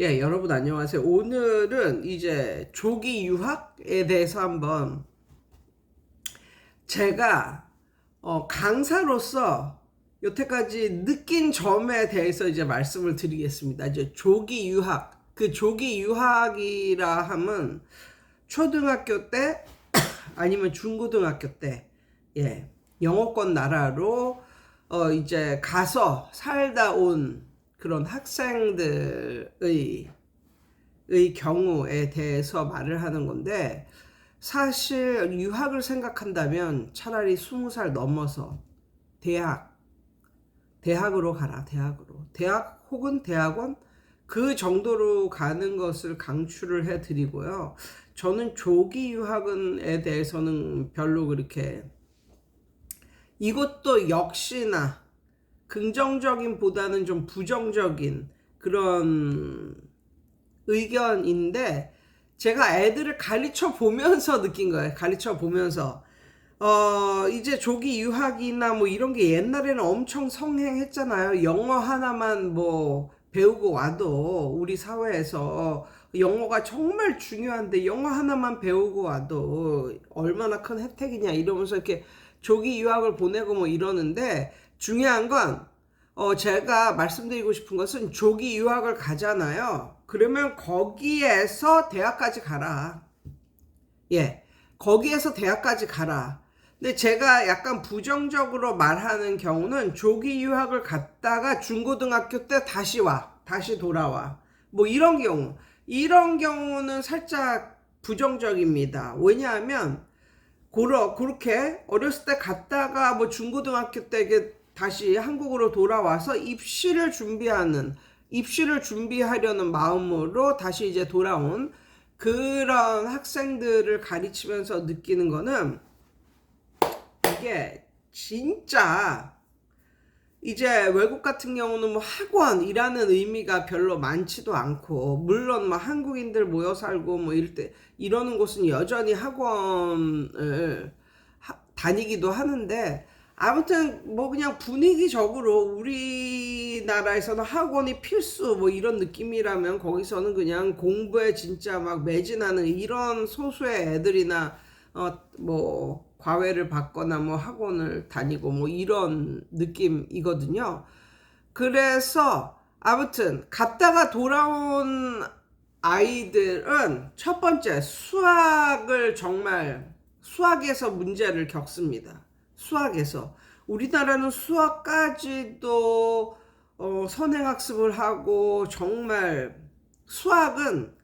예, 여러분 안녕하세요. 오늘은 이제 조기 유학에 대해서 한번 제가 어, 강사로서 여태까지 느낀 점에 대해서 이제 말씀을 드리겠습니다. 이제 조기 유학, 그 조기 유학이라 함은 초등학교 때 아니면 중고등학교 때, 예, 영어권 나라로 어, 이제 가서 살다 온 그런 학생들의 의 경우에 대해서 말을 하는 건데 사실 유학을 생각한다면 차라리 스무 살 넘어서 대학 대학으로 가라 대학으로 대학 혹은 대학원 그 정도로 가는 것을 강추를 해 드리고요. 저는 조기 유학은에 대해서는 별로 그렇게 이것도 역시나 긍정적인 보다는 좀 부정적인 그런 의견인데 제가 애들을 가르쳐 보면서 느낀 거예요. 가르쳐 보면서 어 이제 조기 유학이나 뭐 이런 게 옛날에는 엄청 성행했잖아요. 영어 하나만 뭐 배우고 와도 우리 사회에서 영어가 정말 중요한데 영어 하나만 배우고 와도 얼마나 큰 혜택이냐 이러면서 이렇게 조기 유학을 보내고 뭐 이러는데 중요한 건 어, 제가 말씀드리고 싶은 것은 조기 유학을 가잖아요. 그러면 거기에서 대학까지 가라. 예. 거기에서 대학까지 가라. 근데 제가 약간 부정적으로 말하는 경우는 조기 유학을 갔다가 중고등학교 때 다시 와. 다시 돌아와. 뭐 이런 경우. 이런 경우는 살짝 부정적입니다. 왜냐하면 고러, 그렇게 어렸을 때 갔다가 뭐 중고등학교 때 이게 다시 한국으로 돌아와서 입시를 준비하는 입시를 준비하려는 마음으로 다시 이제 돌아온 그런 학생들을 가르치면서 느끼는 거는 이게 진짜 이제 외국 같은 경우는 뭐 학원이라는 의미가 별로 많지도 않고 물론 뭐 한국인들 모여 살고 뭐 이럴 때 이러는 곳은 여전히 학원을 하, 다니기도 하는데 아무튼 뭐 그냥 분위기적으로 우리나라에서는 학원이 필수 뭐 이런 느낌이라면 거기서는 그냥 공부에 진짜 막 매진하는 이런 소수의 애들이나 어 뭐 과외를 받거나 뭐 학원을 다니고 뭐 이런 느낌이거든요. 그래서 아무튼 갔다가 돌아온 아이들은 첫 번째 수학을 정말 수학에서 문제를 겪습니다. 수학에서 우리나라는 수학까지도 어, 선행학습을 하고 정말 수학은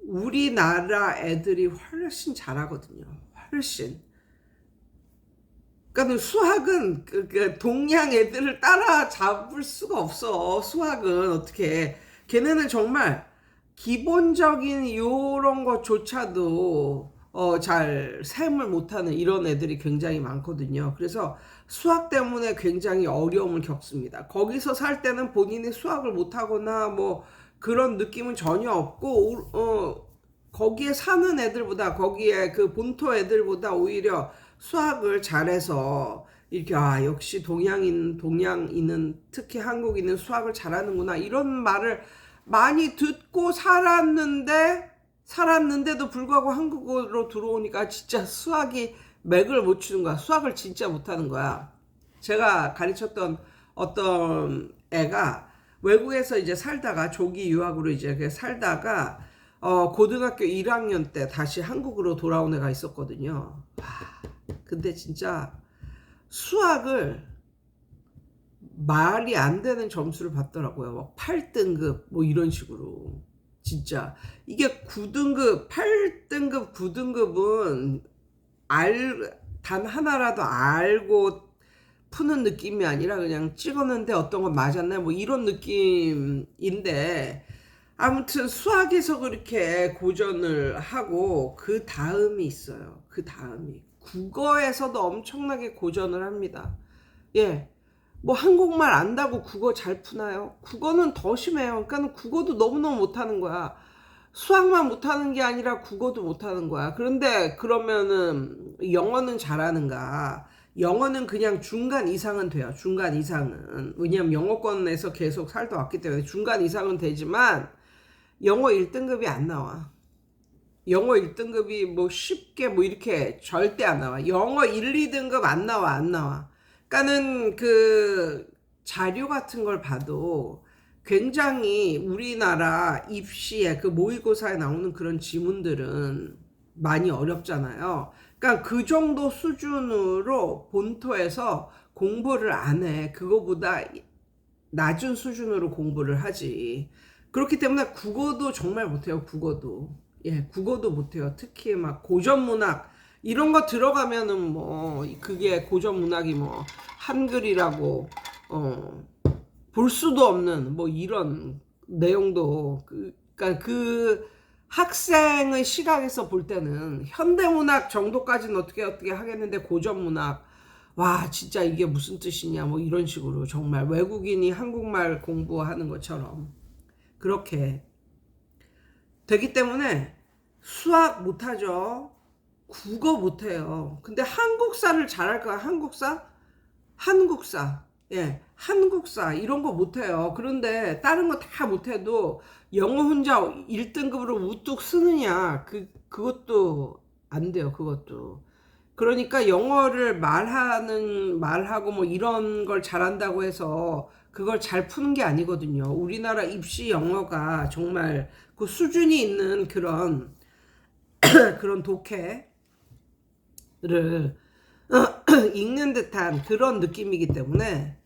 우리나라 애들이 훨씬 잘하거든요. 훨씬. 그러니까 수학은 그, 그 동양 애들을 따라잡을 수가 없어. 수학은 어떻게? 걔네는 정말 기본적인 요런 것조차도 어, 잘 셈을 못하는 이런 애들이 굉장히 많거든요. 그래서 수학 때문에 굉장히 어려움을 겪습니다. 거기서 살 때는 본인이 수학을 못하거나 뭐 그런 느낌은 전혀 없고, 어, 거기에 사는 애들보다, 거기에 그 본토 애들보다 오히려 수학을 잘해서 이렇게, 아, 역시 동양인, 동양인은 특히 한국인은 수학을 잘하는구나. 이런 말을 많이 듣고 살았는데, 살았는데도 불구하고 한국으로 들어오니까 진짜 수학이 맥을 못 추는 거야. 수학을 진짜 못하는 거야. 제가 가르쳤던 어떤 애가 외국에서 이제 살다가 조기 유학으로 이제 살다가 어 고등학교 1학년 때 다시 한국으로 돌아온 애가 있었거든요. 와, 근데 진짜 수학을 말이 안 되는 점수를 받더라고요. 막 8등급 뭐 이런 식으로. 진짜 이게 9등급, 8등급, 9등급은 알, 단 하나라도 알고 푸는 느낌이 아니라 그냥 찍었는데 어떤 건 맞았네 뭐 이런 느낌인데 아무튼 수학에서 그렇게 고전을 하고 그 다음이 있어요. 그 다음이 국어에서도 엄청나게 고전을 합니다. 예. 뭐 한국말 안다고 국어 잘 푸나요? 국어는 더 심해요. 그러니까 국어도 너무너무 못하는 거야. 수학만 못하는 게 아니라 국어도 못하는 거야. 그런데 그러면은 영어는 잘하는가? 영어는 그냥 중간 이상은 돼요. 중간 이상은. 왜냐면 영어권에서 계속 살다 왔기 때문에 중간 이상은 되지만 영어 1등급이 안 나와. 영어 1등급이 뭐 쉽게 뭐 이렇게 절대 안 나와. 영어 1, 2등급 안 나와, 안 나와. 그러니까는 그 자료 같은 걸 봐도 굉장히 우리나라 입시에 그 모의고사에 나오는 그런 지문들은 많이 어렵잖아요. 그러니까 그 정도 수준으로 본토에서 공부를 안 해. 그거보다 낮은 수준으로 공부를 하지. 그렇기 때문에 국어도 정말 못해요, 국어도. 예, 국어도 못해요. 특히 막 고전문학, 이런 거 들어가면은 뭐, 그게 고전 문학이 뭐, 한글이라고, 어, 볼 수도 없는 뭐 이런 내용도, 그, 그니까 그 학생의 시각에서 볼 때는 현대 문학 정도까지는 어떻게 어떻게 하겠는데 고전 문학, 와, 진짜 이게 무슨 뜻이냐, 뭐 이런 식으로 정말 외국인이 한국말 공부하는 것처럼 그렇게 되기 때문에 수학 못하죠. 국어 못해요. 근데 한국사를 잘할까요? 한국사? 한국사. 예, 한국사. 이런 거 못해요. 그런데 다른 거 다 못해도 영어 혼자 1등급으로 우뚝 쓰느냐? 그, 그것도 안 돼요. 그것도. 그러니까 영어를 말하는 말하고 뭐 이런 걸 잘한다고 해서 그걸 잘 푸는 게 아니거든요. 우리나라 입시 영어가 정말 그 수준이 있는 그런 그런 독해 를 읽는 듯한 그런 느낌이기 때문에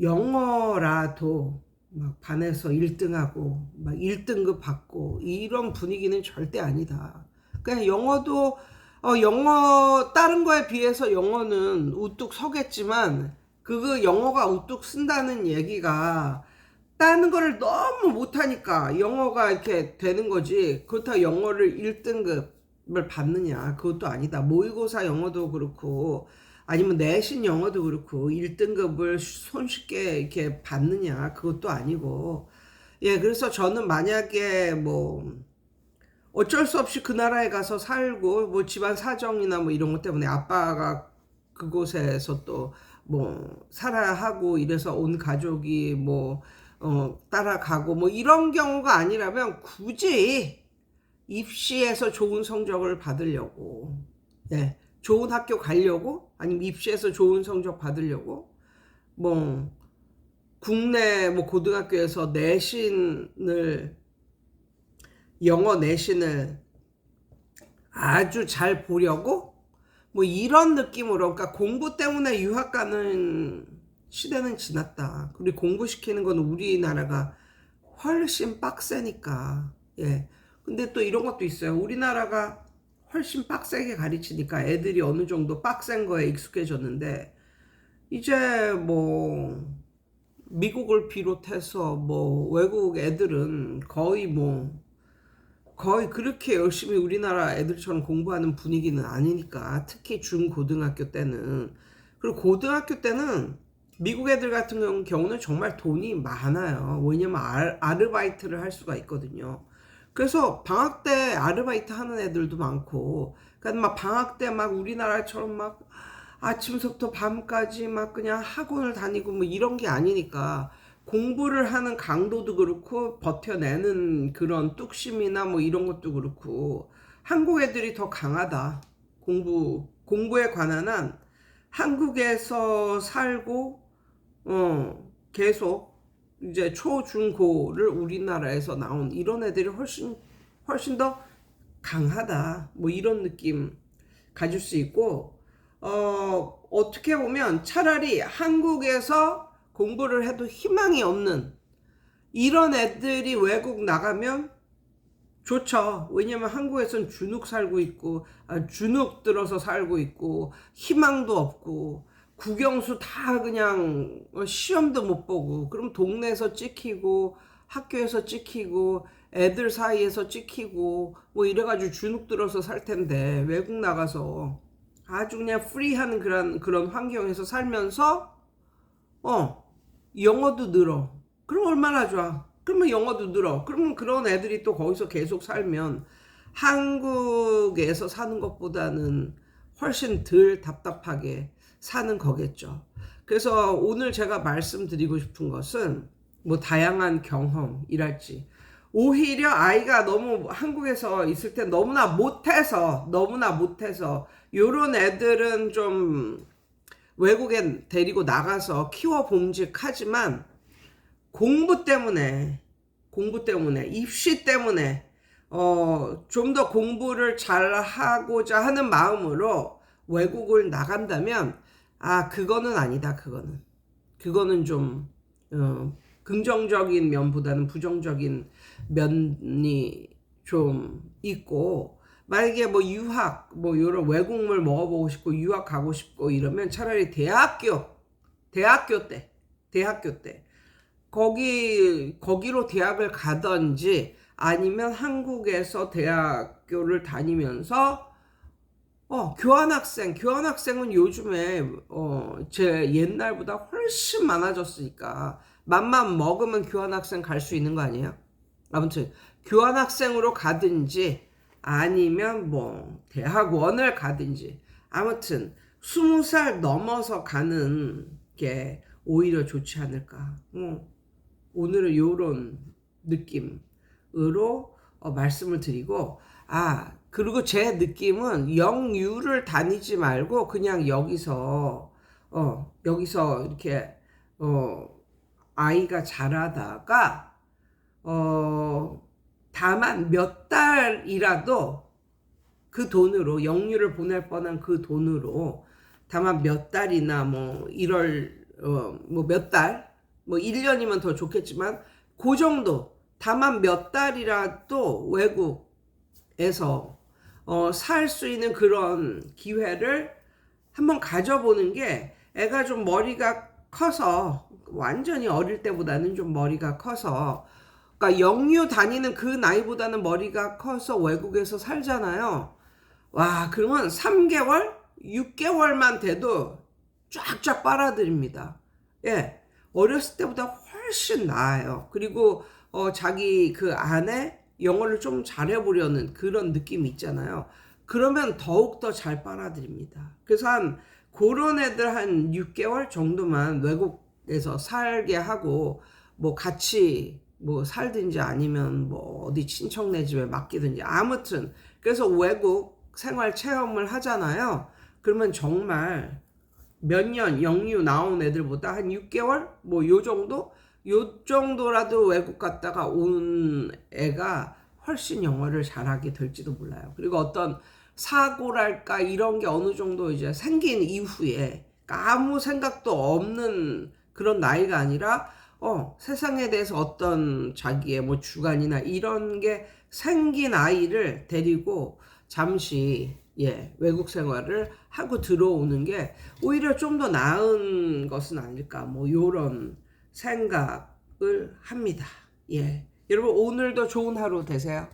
영어라도 막 반에서 1등하고 막 1등급 받고 이런 분위기는 절대 아니다. 그냥 영어도 어, 영어 다른 거에 비해서 영어는 우뚝 서겠지만 그거 영어가 우뚝 쓴다는 얘기가 다른 거를 너무 못하니까 영어가 이렇게 되는 거지 그렇다고 영어를 1등급 을 받느냐. 그것도 아니다. 모의고사 영어도 그렇고 아니면 내신 영어도 그렇고 1등급을 손쉽게 이렇게 받느냐. 그것도 아니고. 예 그래서 저는 만약에 뭐 어쩔 수 없이 그 나라에 가서 살고 뭐 집안 사정이나 뭐 이런 것 때문에 아빠가 그곳에서 또 뭐 살아야 하고 이래서 온 가족이 뭐 어, 따라가고 뭐 이런 경우가 아니라면 굳이 입시에서 좋은 성적을 받으려고 예, 좋은 학교 가려고 아니면 입시에서 좋은 성적 받으려고 뭐 국내 뭐 고등학교에서 내신을 영어 내신을 아주 잘 보려고 뭐 이런 느낌으로 그러니까 공부 때문에 유학 가는 시대는 지났다. 그리고 공부시키는 건 우리나라가 훨씬 빡세니까. 예. 근데 또 이런 것도 있어요. 우리나라가 훨씬 빡세게 가르치니까 애들이 어느 정도 빡센 거에 익숙해졌는데 이제 뭐 미국을 비롯해서 뭐 외국 애들은 거의 뭐 거의 그렇게 열심히 우리나라 애들처럼 공부하는 분위기는 아니니까 특히 중고등학교 때는 그리고 고등학교 때는 미국 애들 같은 경우는 정말 돈이 많아요. 왜냐면 아르바이트를 할 수가 있거든요. 그래서 방학 때 아르바이트 하는 애들도 많고, 그러니까 막 방학 때 막 우리나라처럼 막 아침부터 밤까지 막 그냥 학원을 다니고 뭐 이런 게 아니니까 공부를 하는 강도도 그렇고 버텨내는 그런 뚝심이나 뭐 이런 것도 그렇고 한국 애들이 더 강하다. 공부, 공부에 관한 한 한국에서 살고 어, 계속 이제 초, 중, 고를 우리나라에서 나온 이런 애들이 훨씬, 훨씬 더 강하다. 뭐 이런 느낌 가질 수 있고, 어, 어떻게 보면 차라리 한국에서 공부를 해도 희망이 없는 이런 애들이 외국 나가면 좋죠. 왜냐면 한국에선 주눅 살고 있고, 아, 주눅 들어서 살고 있고, 희망도 없고, 국영수 다 그냥 시험도 못 보고 그럼 동네에서 찍히고 학교에서 찍히고 애들 사이에서 찍히고 뭐 이래가지고 주눅 들어서 살 텐데 외국 나가서. 아주 그냥 프리한 그런 그런 환경에서 살면서 어 영어도 늘어. 그럼 얼마나 좋아? 그러면 영어도 늘어. 그러면 그런 애들이 또 거기서 계속 살면 한국에서 사는 것보다는 훨씬 덜 답답하게 사는 거겠죠. 그래서 오늘 제가 말씀드리고 싶은 것은 뭐 다양한 경험이랄지 오히려 아이가 너무 한국에서 있을 때 너무나 못해서 너무나 못해서 요런 애들은 좀 외국에 데리고 나가서 키워 봄직하지만 공부 때문에 공부 때문에 입시 때문에 어 좀 더 공부를 잘 하고자 하는 마음으로 외국을 나간다면 아 그거는 아니다 그거는. 그거는 좀 어, 긍정적인 면보다는 부정적인 면이 좀 있고 만약에 뭐 유학 뭐 이런 외국물 먹어보고 싶고 유학 가고 싶고 이러면 차라리 대학교 대학교 때 대학교 때. 거기 거기로 대학을 가든지 아니면 한국에서 대학교를 다니면서 어 교환학생 교환학생은 요즘에 어 제 옛날보다 훨씬 많아졌으니까 맘만 먹으면 교환학생 갈 수 있는 거 아니에요? 아무튼 교환학생으로 가든지 아니면 뭐 대학원을 가든지 아무튼 스무 살 넘어서 가는 게 오히려 좋지 않을까. 어, 오늘은 요런 느낌으로 어, 말씀을 드리고 아 그리고 제 느낌은 영유를 다니지 말고 그냥 여기서 어 여기서 이렇게 어 아이가 자라다가 어 다만 몇 달이라도 그 돈으로 영유를 보낼 뻔한 그 돈으로 다만 몇 달이나 뭐 1월 어 뭐 몇 달 뭐 1년이면 더 좋겠지만 그 정도 다만 몇 달이라도 외국에서 어, 살 수 있는 그런 기회를 한번 가져보는 게 애가 좀 머리가 커서 완전히 어릴 때보다는 좀 머리가 커서 그러니까 영유 다니는 그 나이보다는 머리가 커서 외국에서 살잖아요. 와, 그러면 3개월, 6개월만 돼도 쫙쫙 빨아들입니다. 예. 어렸을 때보다 훨씬 나아요. 그리고 어, 자기 그 안에 영어를 좀 잘해보려는 그런 느낌이 있잖아요. 그러면 더욱더 잘 빨아들입니다. 그래서 한 그런 애들 한 6개월 정도만 외국에서 살게 하고 뭐 같이 뭐 살든지 아니면 뭐 어디 친척네 집에 맡기든지 아무튼 그래서 외국 생활 체험을 하잖아요. 그러면 정말 몇 년 영유 나온 애들보다 한 6개월 뭐 요 정도 요 정도라도 외국 갔다가 온 애가 훨씬 영어를 잘하게 될지도 몰라요. 그리고 어떤 사고랄까 이런 게 어느 정도 이제 생긴 이후에 아무 생각도 없는 그런 나이가 아니라 어, 세상에 대해서 어떤 자기의 뭐 주관이나 이런 게 생긴 아이를 데리고 잠시 예, 외국 생활을 하고 들어오는 게 오히려 좀 더 나은 것은 아닐까 뭐 요런 생각을 합니다. 예. 여러분 오늘도 좋은 하루 되세요.